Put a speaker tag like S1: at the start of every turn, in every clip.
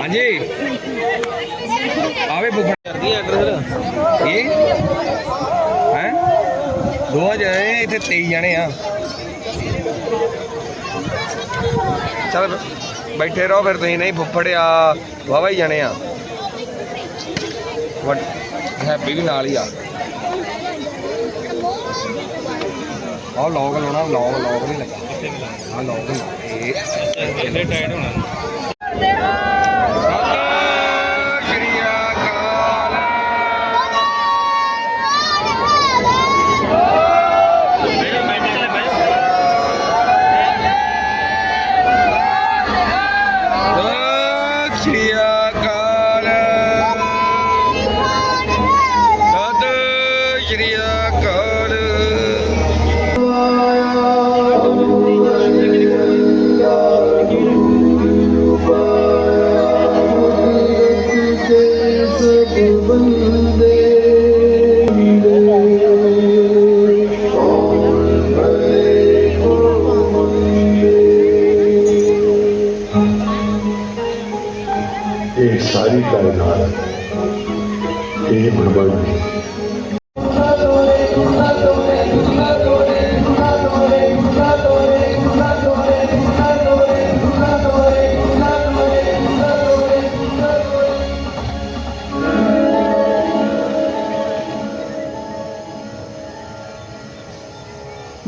S1: ਹਾਂਜੀ। ਆਵੇ ਬੁੱਫੜ
S2: ਕਰਦੀ ਐਡਰੈਸ
S1: ਇਹ ਹੈ? ਦੋ ਜਣੇ ਇੱਥੇ 23 ਜਣੇ ਆ। ਚਲ ਬੈਠੇ ਰਹੋ ਫਿਰ ਤੁਸੀਂ, ਨਹੀਂ ਫੁੱਫੜ ਆ ਵਾਵਾ ਹੀ ਜਾਣੇ ਆ। ਵੱਡ, ਹੈਪੀ ਵੀ ਨਾਲ ਹੀ ਆ। ਆਹ ਲੌਗ ਲਾਉਣਾ ਲੌਗ ਲੌਗ ਨਹੀਂ ਲੱਗਾ। ਆਹ ਲੌਗ। ਇਹ
S2: ਇਹਦੇ ਟਾਈਟ ਹੋਣਾ?
S1: ਸਤਿ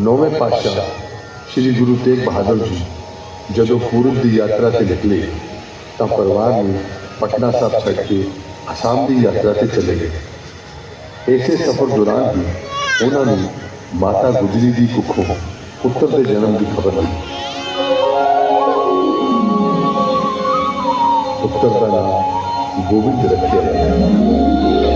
S3: ਨੌਵੇਂ ਪਾਤਸ਼ਾਹ ਸ੍ਰੀ ਗੁਰੂ ਤੇਗ ਬਹਾਦਰ ਜੀ ਜਦੋਂ ਪੂਰਬ ਦੀ ਯਾਤਰਾ ਤੇ ਨਿਕਲੇ ਤਾਂ ਪਰਿਵਾਰ ਨੂੰ ਪਟਨਾ ਸਾਹਿਬ ਛੱਡ ਕੇ ਅਸਾਮ ਦੀ ਯਾਤਰਾ ਤੇ ਚਲੇ ਗਏ। ਇਸੇ ਸਫ਼ਰ ਦੌਰਾਨ ਹੀ ਉਹਨਾਂ ਨੂੰ ਮਾਤਾ ਗੁਜਰੀ ਦੀ ਕੁੱਖੋਂ ਪੁੱਤਰ ਦੇ ਜਨਮ ਦੀ ਖਬਰ ਮਿਲੀ। ਪੁੱਤਰ ਦਾ ਨਾਮ ਗੋਬਿੰਦ ਰੱਖਿਆ ਗਿਆ।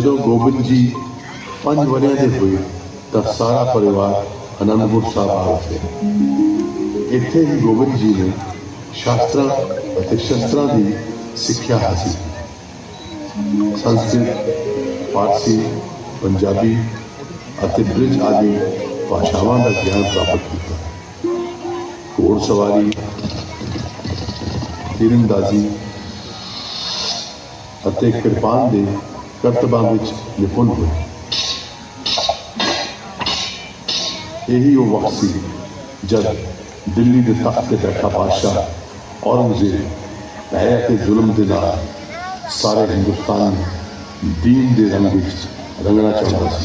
S3: ਜਦੋਂ ਗੋਬਿੰਦ ਜੀ ਪੰਜ ਵਰਿਆਂ ਦੇ ਹੋਏ, ਤਾਂ ਸਾਰਾ ਪਰਿਵਾਰ ਅਨੰਦਪੁਰ ਸਾਹਿਬ ਆ ਗਿਆ। ਇੱਥੇ ਹੀ ਗੋਬਿੰਦ ਜੀ ਨੇ ਸ਼ਾਸਤਰਾਂ ਅਤੇ ਸ਼ਸਤਰਾਂ ਦੀ ਸਿੱਖਿਆ ਹਾਸਲ ਕੀਤੀ। ਸੰਸਕ੍ਰਿਤ, ਫਾਰਸੀ, ਪੰਜਾਬੀ ਅਤੇ ਬ੍ਰਿਜ ਆਦਿ ਭਾਸ਼ਾਵਾਂ ਦਾ ਗਿਆਨ ਪ੍ਰਾਪਤ ਕੀਤਾ। ਘੋੜ ਸਵਾਰੀ, ਤੀਰੰਦਾਜ਼ੀ ਅਤੇ ਕਿਰਪਾਨ ਦੇ Pepterbandits निपुण हो यही वो वक्त सी जब दिल्ली के तख्त से बैठा बादशाह औरंगज़ेब भय के जुल्म के नाल सारे हिंदुस्तान दीन के रंग रंगना चाहता है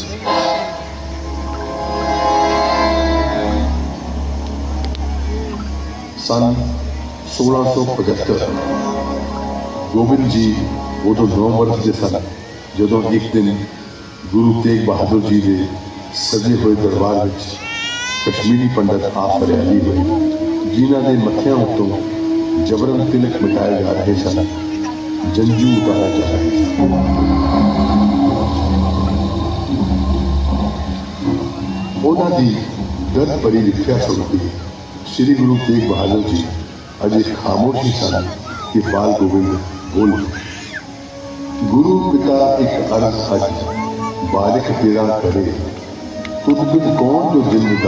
S3: सन 1675 गोविंद जी उदों तो नौ वर्ष के सन ਜਦੋਂ ਇੱਕ ਦਿਨ ਗੁਰੂ ਤੇਗ ਬਹਾਦਰ ਜੀ ਦੇ ਸਜੇ ਹੋਏ ਦਰਬਾਰ ਵਿੱਚ ਕਸ਼ਮੀਰੀ ਪੰਡਤ ਆਪ ਹਰਿਆਲੀ ਹੋਈ ਜਿਨ੍ਹਾਂ ਦੇ ਮੱਥਿਆਂ ਉੱਤੋਂ ਜਬਰਨ ਤਿਲਕ ਮਿਟਾਏ ਜਾ ਰਹੇ ਸਨ ਜੰਜੂ ਉਤਾਰਾ ਜਾ ਰਿਹਾ ਸੀ ਉਹਨਾਂ ਦੀ ਦਰਦ ਭਰੀ ਲਿਖਿਆ ਸੁਣ ਕੇ ਸ੍ਰੀ ਗੁਰੂ ਤੇਗ ਬਹਾਦਰ ਜੀ ਅਜੇ ਖਾਮੋਸ਼ ਹੀ ਸਨ ਕਿ ਬਾਲ ਗੋਬਿੰਦ ਬੋਲ ਉੱਠੇ। ਗੁਰੂ ਪਿਤਾ ਇੱਕ ਅਰਸ ਸੱਚ ਬਾਰਿਕ ਤੇਰਾ ਕਰੇ। ਤੁਧ ਬਿਨ ਕੌਣ ਜੋ ਜਿੰਦ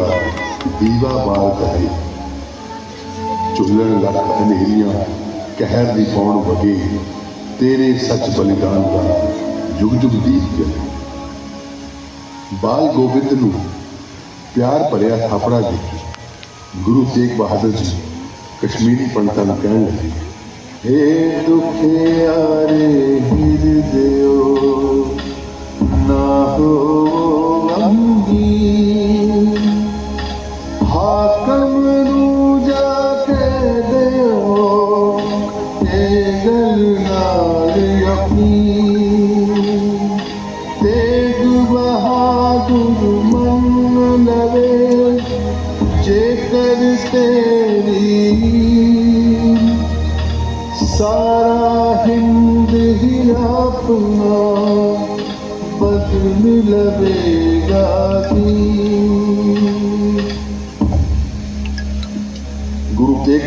S3: ਦੀਵਾ ਬਾਲ ਕਰੇ ਚੁੱਲਣ ਲੱਖ ਹਨੇਰੀਆਂ, ਕਹਿਰ ਦੀ ਪੌਣ ਵਗੇ? ਤੇਰੇ ਸੱਚ ਬਲੀਦਾਨ ਦਾ ਜੁਗ ਜੁਗ ਦੀਪ ਜਲੇ ਬਾਲ ਗੋਬਿੰਦ ਨੂੰ ਪਿਆਰ ਭਰਿਆ ਥਾਪੜਾ ਦੇ ਗੁਰੂ ਤੇਗ ਬਹਾਦਰ ਜੀ ਕਸ਼ਮੀਰੀ ਪੰਡਤਾਂ ਨੂੰ ਕਹਿਣ ਲੱਗੇ। হে দুঃখে আরে হির দেও না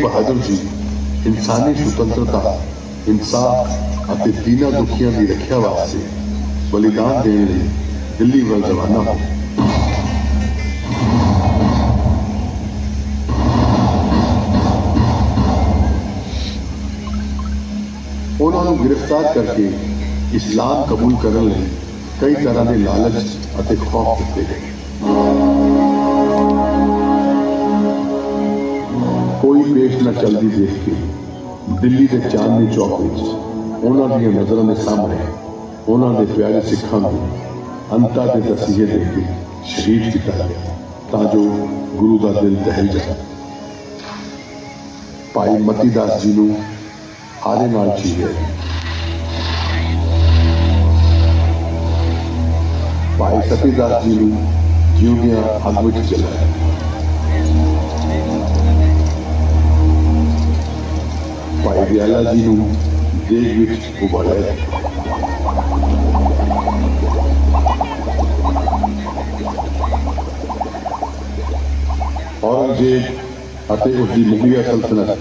S3: ਗੁਰੂ ਤੇਗ ਬਹਾਦਰ ਜੀ ਇਨਸਾਨੀ ਸੁਤੰਤਰਤਾ ਇਨਸਾਫ ਅਤੇ ਦੀਨਾਂ ਦੁਖੀਆਂ ਦੀ ਰੱਖਿਆ ਵਾਸਤੇ ਬਲੀਦਾਨ ਦੇਣ ਲਈ ਦਿੱਲੀ ਵੱਲ ਰਵਾਨਾ ਹੋ ਉਹਨਾਂ ਨੂੰ ਗ੍ਰਿਫਤਾਰ ਕਰਕੇ ਇਸਲਾਮ ਕਬੂਲ ਕਰਨ ਲਈ ਕਈ ਤਰ੍ਹਾਂ ਦੇ ਲਾਲਚ ਅਤੇ ਖੌਫ ਦਿੱਤੇ ਗਏ ਪੇਸ਼ ਨਾ ਚੱਲਦੀ ਦੇਖ ਕੇ ਦਿੱਲੀ ਦੇ ਚਾਂਦਨੀ ਚੌਕ ਵਿੱਚ ਉਹਨਾਂ ਦੀਆਂ ਨਜ਼ਰਾਂ ਦੇ ਸਾਹਮਣੇ ਉਹਨਾਂ ਦੇ ਪਿਆਰੇ ਸਿੱਖਾਂ ਨੂੰ ਅੰਤਾਂ ਦੇ ਤਸੀਹੇ ਦੇ ਕੇ ਸ਼ਹੀਦ ਕੀਤਾ ਗਿਆ ਤਾਂ ਜੋ ਗੁਰੂ ਦਾ ਦਿਲ ਦਹਿਲ ਜਾਏ ਭਾਈ ਮਤੀ ਦਾਸ ਜੀ ਨੂੰ ਆਲੇ ਨਾਲ ਚੀਰੇ ਭਾਈ ਸਤੀ ਦਾਸ ਜੀ ਨੂੰ ਜਿਉਂਦਿਆਂ ਅੱਗ ਵਿੱਚ ਜਲਾਇਆ ਭਾਈ ਦਿਆਲਾ ਜੀ ਨੂੰ ਦੇਗ ਵਿੱਚ ਉਬਾਲਿਆ ਔਰੰਗਜ਼ੇਬ ਅਤੇ ਉਸ ਦੀ ਮੁਗਲਿਆ ਸਲਤਨਤ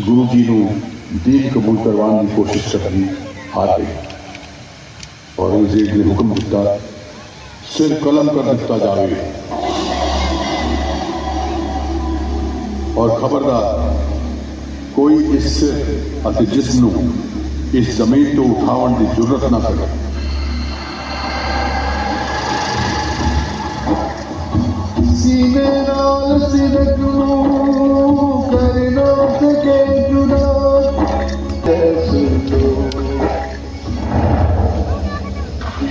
S3: ਗੁਰੂ ਜੀ ਨੂੰ ਦੀਨ ਕਬੂਲ ਕਰਵਾਉਣ ਦੀ ਕੋਸ਼ਿਸ਼ ਕਰਦੀ ਹਾਰ ਗਈ ਔਰੰਗਜ਼ੇਬ ਨੇ ਹੁਕਮ ਦਿੱਤਾ ਸਿਰ ਕਲਮ ਕਰ ਦਿੱਤਾ ਜਾਵੇ ਔਰ ਖਬਰਦਾਰ कोई इस अति जिस्म इस ज़मीन तो उठावन की ज़रूरत ना करे सीने नाल सिरकनू तो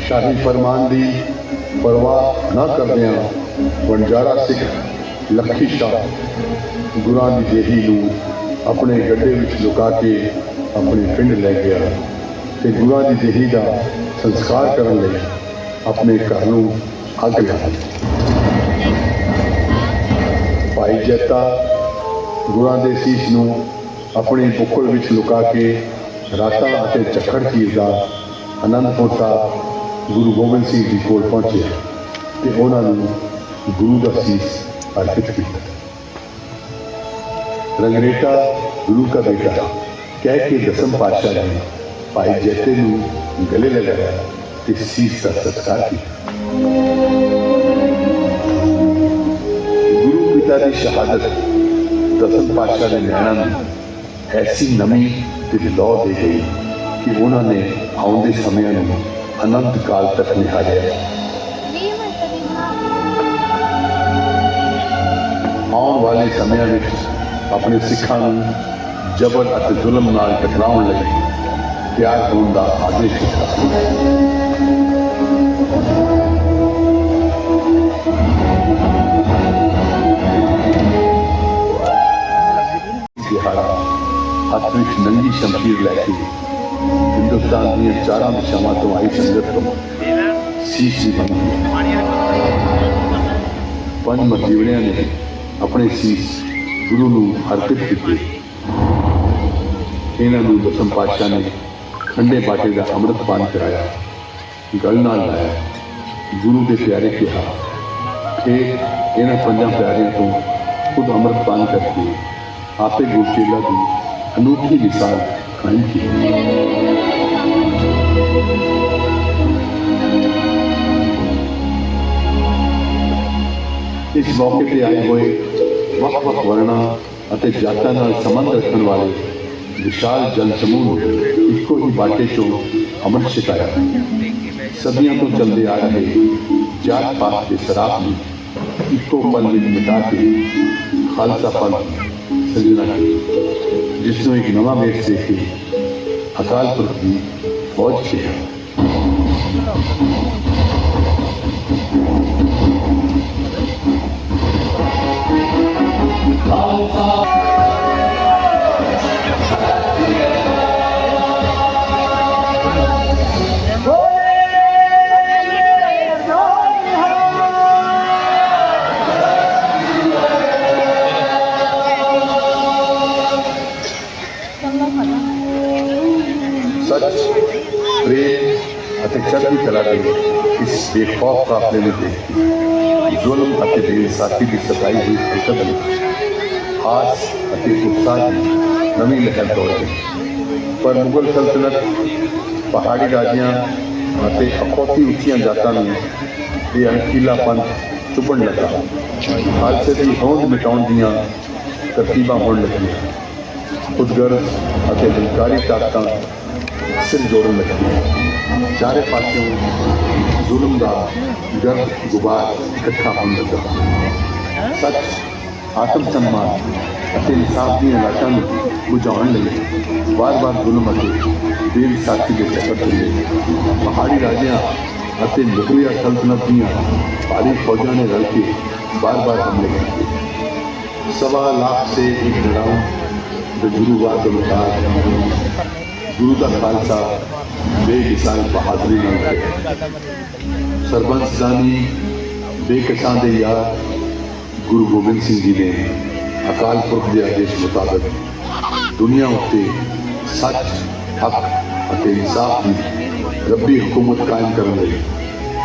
S3: शाही फरमान की परवाह ना करदियाँ वंजारा सिख लखी शाह गुरानी दी देही ਆਪਣੇ ਗੱਡੇ ਵਿੱਚ ਲੁਕਾ ਕੇ ਆਪਣੇ ਪਿੰਡ ਲੈ ਗਿਆ ਤੇ ਗੁਰਾਂ ਦੀ ਦੇਹੀ ਦਾ ਸੰਸਕਾਰ ਕਰਨ ਲਈ ਆਪਣੇ ਘਰ ਨੂੰ ਅੱਗ ਲਾਈ ਭਾਈ ਜੱਤਾ ਗੁਰਾਂ ਦੇ ਸੀਸ ਨੂੰ ਆਪਣੀ ਬੁੱਕਲ ਵਿੱਚ ਲੁਕਾ ਕੇ ਰਾਤਾਂ ਅਤੇ ਚੱਕੜ ਚੀਰਦਾ ਅਨੰਦਪੁਰ ਸਾਹਿਬ ਗੁਰੂ ਗੋਬਿੰਦ ਸਿੰਘ ਜੀ ਕੋਲ ਪਹੁੰਚਿਆ ਤੇ ਉਹਨਾਂ ਨੂੰ ਗੁਰੂ ਦਾ ਸੀਸ ਅਰਪਿਤ ਕੀਤਾ। ਰੰਗਰੇਟਾ ਗੁਰੂ ਦਾ ਬੇਟਾ ਕਹਿ ਕੇ ਦਸਮ ਪਾਤਸ਼ਾਹ ਨੇ ਭਾਈ ਜੱਤੇ ਨੂੰ ਗਲੇ ਲਗਾਇਆ ਤੇ ਸੀਸ ਦਾ ਸਤਿਕਾਰ ਕੀਤਾ ਗੁਰੂ ਪਿਤਾ ਦੀ ਸ਼ਹਾਦਤ ਦਸਮ ਪਾਤਸ਼ਾਹ ਦੇ ਨੈਣਾਂ ਨੂੰ ਐਸੀ ਨਵੀਂ ਤੇ ਲੋ ਦੇ ਗਈ ਕਿ ਉਹਨਾਂ ਨੇ ਆਉਂਦੇ ਸਮਿਆਂ ਨੂੰ ਅਨੰਤ ਕਾਲ ਤੱਕ ਨਿਹਾਰਿਆ
S4: ਵੀਹ ਮਿੰਟ ਦੀ
S3: ਆਉਣ ਵਾਲੇ ਸਮਿਆਂ ਵਿੱਚ ਆਪਣੇ ਸਿੱਖਾਂ ਨੂੰ ਜ਼ਬਰ ਅਤੇ ਜ਼ੁਲਮ ਨਾਲ ਟਕਰਾਉਣ ਲਈ ਤਿਆਰ ਹੋਣ ਦਾ ਆਦੇਸ਼ ਦਿੱਤਾ ਦਿਹਾੜਾ ਹੱਥ ਵਿੱਚ ਨੰਗੀ ਸ਼ਮਸ਼ੀਰ ਲੈ ਕੇ ਹਿੰਦੁਸਤਾਨ ਦੀਆਂ ਚਾਰਾਂ ਦਿਸ਼ਾਵਾਂ ਤੋਂ ਆਈ ਸੰਗਤ ਤੋਂ ਸੀਸ ਦੀ ਬੰਦੀ ਪੰਜ ਮਰਜੀਵੜਿਆਂ ਨੇ ਆਪਣੇ ਸੀਸ ਗੁਰੂ ਨੂੰ ਅਰਪਿਤ ਕੀਤੇ ਇਹਨਾਂ ਨੂੰ ਦਸਮ ਪਾਤਸ਼ਾਹ ਨੇ ਠੰਡੇ ਬਾਟੇ ਦਾ ਅੰਮ੍ਰਿਤ ਪਾਨ ਕਰਾਇਆ ਗਲ ਨਾਲ ਲਾਇਆ ਗੁਰੂ ਦੇ ਪਿਆਰੇ ਕਿਹਾ ਫਿਰ ਇਹਨਾਂ ਪੰਜਾਂ ਪਿਆਰਿਆਂ ਤੋਂ ਖੁਦ ਅੰਮ੍ਰਿਤ ਪਾਨ ਕਰਕੇ ਆਪੇ ਗੁਰਚੇਲਾ ਦੀ ਅਨੂਠੀ ਮਿਸਾਲ ਕਾਇਮ ਕੀਤੀ ਇਸ ਮੌਕੇ ਤੇ ਆਏ ਹੋਏ वक् वर्णा अति जातों संबंध रखने वाले विशाल जन समूह इको ही बाटे चो तो अमृत शिकाया सदियों को तो चलते आ रहे जात पात के शराब में इको पल में मिटा के खालसा पल सजना जिसनों एक नवा वेश देखे अकाल पुरख की फौज छिया ਇਸ ਬੇਖੌਫ ਕਾਫਲੇ ਨੂੰ ਦੇਖ ਕੇ ਜ਼ੁਲਮ ਅਤੇ ਬੇਇਨਸਾਫੀ ਦੀ ਸਤਾਈ ਹੋਈ ਹਰਕਤ ਵਿੱਚ ਆਸ ਅਤੇ ਉਤਸ਼ਾਹ ਦੀ ਨਵੀਂ ਲਹਿਰ ਦੌੜ ਗਈ ਪਰ ਮੁਗਲ ਸਲਤਨਤ ਪਹਾੜੀ ਰਾਜਿਆਂ ਅਤੇ ਅਖੌਤੀ ਉੱਚੀਆਂ ਜਾਤਾਂ ਨੂੰ ਇਹ ਅਣਖੀਲਾ ਪੰਥ ਚੁੱਭਣ ਲੱਗਾ ਖਾਲਸੇ ਦੀ ਹੋਂਦ ਮਿਟਾਉਣ ਦੀਆਂ ਤਰਤੀਬਾਂ ਹੋਣ ਲੱਗੀਆਂ ਉਦਗਰਜ਼ ਅਤੇ ਹੰਕਾਰੀ ਤਾਕਤਾਂ ਸਿਰ ਜੋੜਨ ਲੱਗੀਆਂ चारे पास जुलम का गर्व गुबार, इकट्ठा हो लगा। सच, आत्म सम्मान इंसाफ दलाटा में बुझाने लगे। बार बार जुलम देवी साथी के चक्कर चले पहाड़ी राजा नगरिया सल्तनत दारी फौजा ने रल के बार बार हमले किए सवा लाख से एक लड़ाऊ गुरुवार अनुसार गुरु का खालसा ਬੇਮਿਸਾਲ ਬਹਾਦਰੀ ਨਾਲ ਲੜਿਆ ਸਰਬੰਸ ਜ਼ਾਨੀ ਬੇਕਸਾਂ ਦੇ ਯਾਰ ਗੁਰੂ ਗੋਬਿੰਦ ਸਿੰਘ ਜੀ ਨੇ ਅਕਾਲ ਪੁਰਖ ਦੇ ਆਦੇਸ਼ ਮੁਤਾਬਕ ਦੁਨੀਆ ਉੱਤੇ ਸੱਚ, ਹੱਕ ਅਤੇ ਇਨਸਾਫ ਦੀ ਰੱਬੀ ਹਕੂਮਤ ਕਾਇਮ ਕਰਨ ਲਈ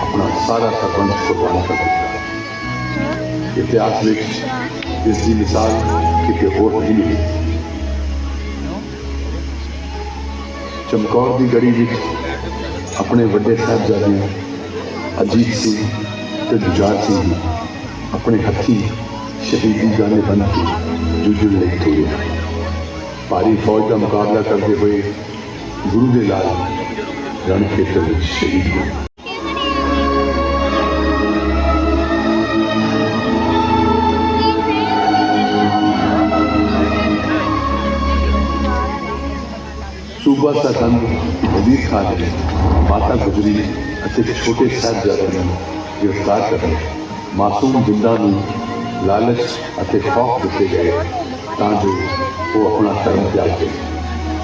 S3: ਆਪਣਾ ਸਾਰਾ ਸਰਬੰਸ ਕੁਰਬਾਨ ਕਰ ਦਿੱਤਾ। ਇਤਿਹਾਸ ਵਿੱਚ ਇਸ ਦੀ ਮਿਸਾਲ ਕਿਤੇ ਹੋਰ ਨਹੀਂ ਮਿਲੀ। ਚਮਕੌਰ ਦੀ ਗੜੀ ਵਿੱਚ ਆਪਣੇ ਵੱਡੇ ਸਾਹਿਬਜ਼ਾਦਿਆਂ ਅਜੀਤ ਸਿੰਘ ਤੇ ਜੁਝਾਰ ਸਿੰਘ ਨੂੰ ਆਪਣੇ ਹੱਥੀ ਸ਼ਹੀਦੀ ਗਾਣੇ ਬਣ ਕੇ ਜੂਝਣ ਲਈ ਤੋਰਿਆ। ਭਾਰੀ ਫੌਜ ਦਾ ਮੁਕਾਬਲਾ ਕਰਦੇ ਹੋਏ ਗੁਰੂ ਦੇ ਲਾਲ ਰਣ ਖੇਤਰ ਵਿੱਚ ਸ਼ਹੀਦ ਹੋਏ। ਸੂਬਾ ਸਰਹੰਦ ਵਜ਼ੀਰ ਖਾਨ ਨੇ। ਮਾਤਾ ਗੁਜਰੀ ਅਤੇ ਛੋਟੇ ਸਾਹਿਬਜ਼ਾਦਿਆਂ ਨੂੰ ਗ੍ਰਿਫਤਾਰ ਕਰ ਮਾਸੂਮ ਜਿੰਦਾ ਨੂੰ ਲਾਲਚ ਅਤੇ ਖੌਫ ਦਿੱਤੇ ਗਏ ਤਾਂ ਜੋ ਉਹ ਆਪਣਾ ਧਰਮ ਤਿਆਗ ਦੇ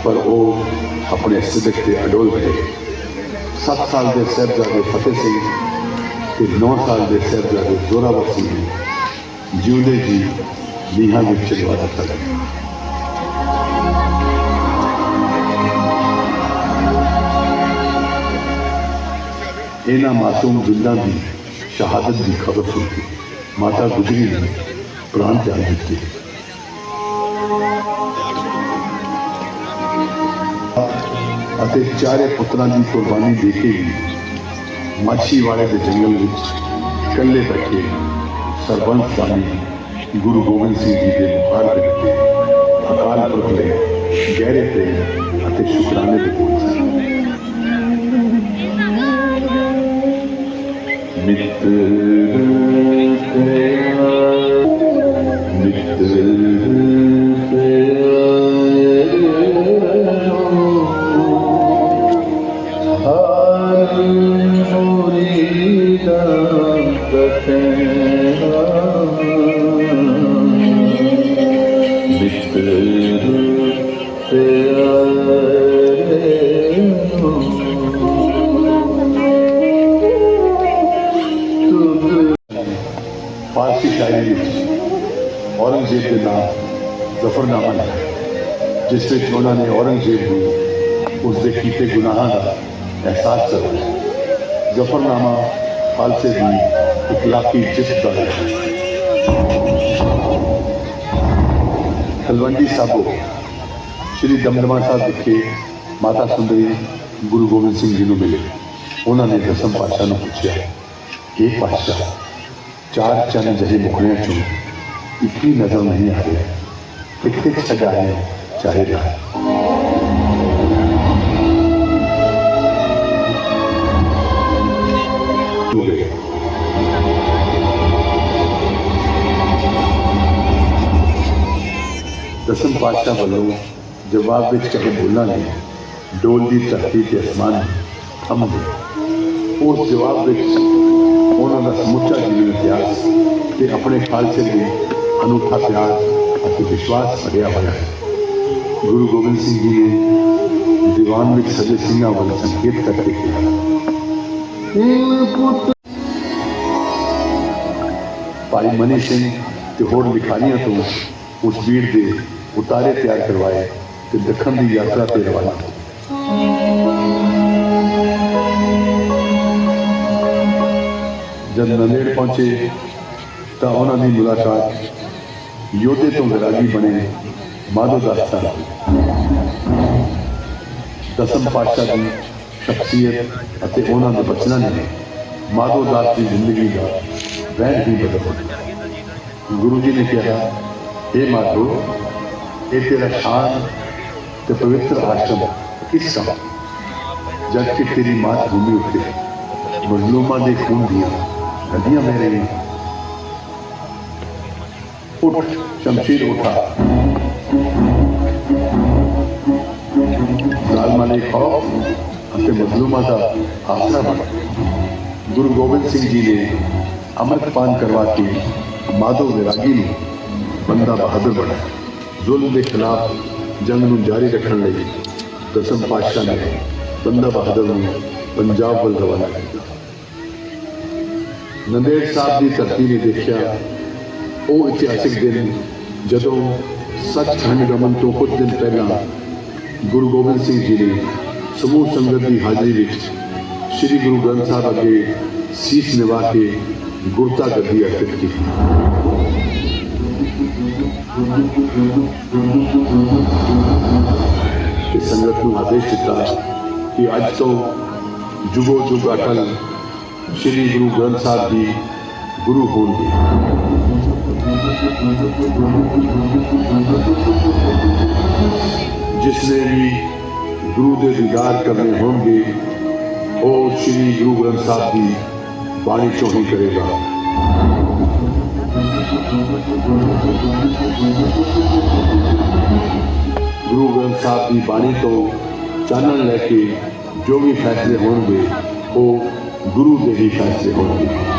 S3: ਪਰ ਉਹ ਆਪਣੇ ਸਿੱਧਕ ਤੇ ਅਡੋਲ ਰਹੇ 7 ਸਾਲ ਦੇ ਸਾਹਿਬਜ਼ਾਦੇ ਫਤਿਹ ਸਿੰਘ ਤੇ 9 ਸਾਲ ਦੇ ਸਾਹਿਬਜ਼ਾਦੇ ਜ਼ੋਰਾਵਰ ਸਿੰਘ ਨੂੰ ਜਿਉਂਦੇ ਜੀ ਨੀਹਾਂ ਵਿੱਚ ਚਲਵਾ ਦਿੱਤਾ। ਗਿਆ ਇਹਨਾਂ ਮਾਸੂਮ ਜਿੰਦਾਂ ਦੀ ਸ਼ਹਾਦਤ ਦੀ ਖਬਰ ਸੁਣ ਕੇ ਮਾਤਾ ਗੁਜਰੀ ਨੇ ਪ੍ਰਾਣ ਤਿਆਗ ਦਿੱਤੇ ਅਤੇ ਚਾਰੇ ਪੁੱਤਰਾਂ ਦੀ ਕੁਰਬਾਨੀ ਦੇ ਕੇ ਵੀ ਮਾਛੀ ਵਾਲੇ ਦੇ ਜੰਗਲ ਵਿੱਚ ਇਕੱਲੇ ਬੈਠੇ ਸਰਬੰਸ ਸਾਨੀ ਗੁਰੂ ਗੋਬਿੰਦ ਸਿੰਘ ਜੀ ਦੇ ਮੁਖਾਰ ਦੇ ਉੱਤੇ ਅਕਾਲ ਪੁਰਖ ਲਈ ਗਹਿਰੇ ਪ੍ਰੇਮ ਅਤੇ ਸ਼ੁਕਰਾਨੇ ਦੇ ਬੋਲ ਸਨ Mm-hmm. ਸ਼ਾਇਰੀ ਵਿੱਚ ਔਰੰਗਜ਼ੇਬ ਦੇ ਨਾਮ ਜ਼ਫਰਨਾਮਾ ਲਿਖਿਆ ਜਿਸ ਵਿੱਚ ਉਹਨਾਂ ਨੇ ਔਰੰਗਜ਼ੇਬ ਨੂੰ ਉਸ ਦੇ ਕੀਤੇ ਗੁਨਾਹਾਂ ਦਾ ਅਹਿਸਾਸ ਕਰਵਾਇਆ ਜ਼ਫਰਨਾਮਾ ਖਾਲਸੇ ਦੀ ਇਖਲਾਕੀ ਜਿੱਤ ਦਾ ਹੈ ਤਲਵੰਡੀ ਸਾਬੋ ਸ਼੍ਰੀ ਦਮਦਮਾ ਸਾਹਿਬ ਵਿਖੇ ਮਾਤਾ ਸੁੰਦਰੀ ਗੁਰੂ ਗੋਬਿੰਦ ਸਿੰਘ ਜੀ ਨੂੰ ਮਿਲੇ ਉਹਨਾਂ ਨੇ ਦਸਮ ਪਾਤਸ਼ਾਹ ਨੂੰ ਪੁੱਛਿਆ ਇਹ ਪਾਤਸ਼ਾਹ चार चंद जही मुखड़े चू इतनी नज़र नहीं आ रही। कितने सजाए चाहे जाए दसम पातशाह वालों जवाब में कहे बोलना नहीं। डोल की धरती के आसमान थम गए। उस जवाब में ਉਹਨਾਂ ਦਾ ਸਮੁੱਚਾ ਜੀਵਨ ਇਤਿਹਾਸ ਤੇ ਆਪਣੇ ਖਾਲਸੇ ਦੇ ਅਨੂਠਾ ਪਿਆਰ ਅਤੇ ਵਿਸ਼ਵਾਸ ਭਰਿਆ ਹੋਇਆ ਹੈ ਗੁਰੂ ਗੋਬਿੰਦ ਸਿੰਘ ਜੀ ਨੇ ਦੀਵਾਨ ਵਿੱਚ ਸਜੇ ਸਿੰਘਾਂ ਵੱਲ ਸੰਕੇਤ ਕਰਕੇ ਕਿਹਾ ਭਾਈ ਮਨੀ ਸਿੰਘ ਤੇ ਹੋਰ ਲਿਖਾਰੀਆਂ ਤੋਂ ਉਸ ਵੀਰ ਦੇ ਉਤਾਰੇ ਤਿਆਰ ਕਰਵਾਏ ਤੇ ਦੱਖਣ ਦੀ ਯਾਤਰਾ ਤੇ ਰਵਾਨਾ ਹੋਏ ਜਦ ਨੰਦੇੜ ਪਹੁੰਚੇ ਤਾਂ ਉਹਨਾਂ ਦੀ ਮੁਲਾਕਾਤ ਯੋਧੇ ਤੋਂ ਵਿਰਾਗੀ ਬਣੇ ਮਾਧੋ ਦਾਸ ਨਾਲ ਹੋਈ। ਦਸਮ ਪਾਤਸ਼ਾਹ ਦੀ ਸ਼ਖਸੀਅਤ ਅਤੇ ਉਹਨਾਂ ਦੇ ਬਚਨਾਂ ਨੇ ਮਾਧੋ ਦਾਸ ਦੀ ਜ਼ਿੰਦਗੀ ਦਾ ਵਹਿਣ ਹੀ ਬਦਲ ਦਿੱਤਾ ਗੁਰੂ ਜੀ ਨੇ ਕਿਹਾ ਇਹ ਮਾਧੋ ਇਹ ਤੇਰਾ ਸ਼ਾਨ ਤੇ ਪਵਿੱਤਰ ਆਸ਼ਰਮ ਕਿਸ ਦਾ ਜਦ ਕਿ ਤੇਰੀ ਮਾਤ ਭੂਮੀ ਉੱਤੇ ਮਜ਼ਲੂਮਾਂ ਦੇ ਖੂਨ ਦੀਆਂ हड्डियाँ मेरे। उठ शमशीर उठा। जालमाने खौफ मजलूमा का आसरा बना गुरु गोबिंद सिंह जी ने अमृत पान करवा के माधव विरागी ने बंदा बहादुर बनाया जुल्म के खिलाफ जंग में जारी रखने लगी। दसम पातशाह ने बंदा बहादुर ने पंजाब वाल रवाना किया ਨੰਦੇੜ ਸਾਹਿਬ ਦੀ ਧਰਤੀ ਨੇ ਦੇਖਿਆ ਉਹ ਇਤਿਹਾਸਿਕ ਦਿਨ ਜਦੋਂ ਸੱਚਖੰਡ ਗਮਨ ਤੋਂ ਕੁਝ ਦਿਨ ਪਹਿਲਾਂ ਗੁਰੂ ਗੋਬਿੰਦ ਸਿੰਘ ਜੀ ਨੇ ਸਮੂਹ ਸੰਗਤ ਦੀ ਹਾਜ਼ਰੀ ਵਿੱਚ ਸ੍ਰੀ ਗੁਰੂ ਗ੍ਰੰਥ ਸਾਹਿਬ ਅੱਗੇ ਸੀਸ ਨਿਵਾ ਕੇ ਗੁਰਤਾ ਗੱਦੀ ਅਰਪਿਤ ਕੀਤੀ ਤੇ ਸੰਗਤ ਨੂੰ ਆਦੇਸ਼ ਦਿੱਤਾ ਕਿ ਅੱਜ ਤੋਂ ਜੁਗੋ ਜੁਗ ਅਟਲ श्री गुरु ग्रंथ साहब जी गुरु होल जिसने भी गुरु के दीदार करने होंगे, वो श्री गुरु ग्रंथ साहब की बाणी चो ही करेगा। गुरु ग्रंथ साहब की बाणी तो चानन लैके जो भी फैसले होंगे, वो Gruder Richard Serrano.